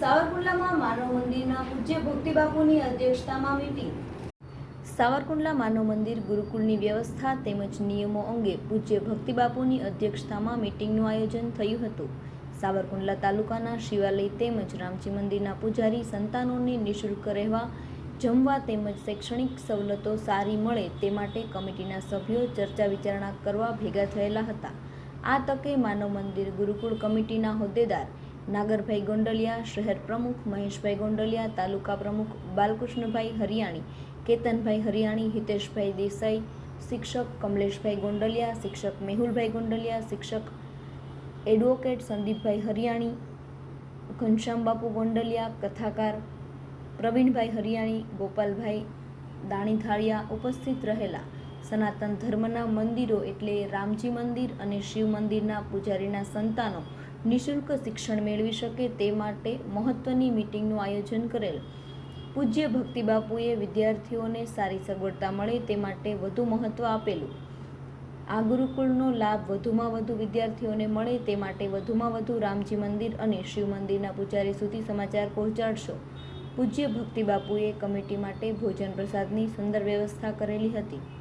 સાવરકુંડલામાં સાવરકુંડલા માનવ મંદિર ગુરુકુળની વ્યવસ્થા તેમજ નિયમો અંગે પૂજ્ય ભક્તિબાપુની અધ્યક્ષતામાં મીટિંગનું આયોજન થયું હતું. સાવરકુંડલા તાલુકાના શિવાલય તેમજ રામજી મંદિરના પૂજારી સંતાનોને નિઃશુલ્ક રહેવા, જમવા તેમજ શૈક્ષણિક સવલતો સારી મળે તે માટે કમિટીના સભ્યો ચર્ચા વિચારણા કરવા ભેગા થયેલા હતા. આ તકે માનવ મંદિર ગુરુકુળ કમિટીના હોદ્દેદાર નાગરભાઈ ગોંડલિયા, શહેર પ્રમુખ મહેશભાઈ ગોંડલિયા, તાલુકા પ્રમુખ બાલકૃષ્ણભાઈ હરિયાણી, કેતનભાઈ હરિયાણી, હિતેશભાઈ દેસાઈ, શિક્ષક કમલેશભાઈ ગોંડલિયા, શિક્ષક મેહુલભાઈ ગોંડલિયા, શિક્ષક એડવોકેટ સંદીપભાઈ હરિયાણી, ઘનશ્યામ બાપુ ગોંડલિયા, કથાકાર પ્રવીણભાઈ હરિયાણી, ગોપાલભાઈ દાણીથાળિયા ઉપસ્થિત રહેલા. સનાતન ધર્મના મંદિરો એટલે રામજી મંદિર અને શિવ મંદિરના પૂજારીના સંતાનો. નિઃશુલ્ક શિક્ષણ મેળવી શકે તે માટે મહત્ત્વની મિટિંગનું આયોજન કરેલ. પૂજ્ય ભક્તિબાપુએ વિદ્યાર્થીઓને સારી સગવડતા મળે તે માટે વધુ મહત્ત્વ આપેલું. આ ગુરુકુળનો લાભ વધુમાં વધુ વિદ્યાર્થીઓને મળે તે માટે વધુમાં વધુ રામજી મંદિર અને શિવ મંદિરના પૂજારી સુધી સમાચાર પહોંચાડશો. પૂજ્ય ભક્તિબાપુએ કમિટી માટે ભોજન પ્રસાદની સુંદર વ્યવસ્થા કરેલી હતી.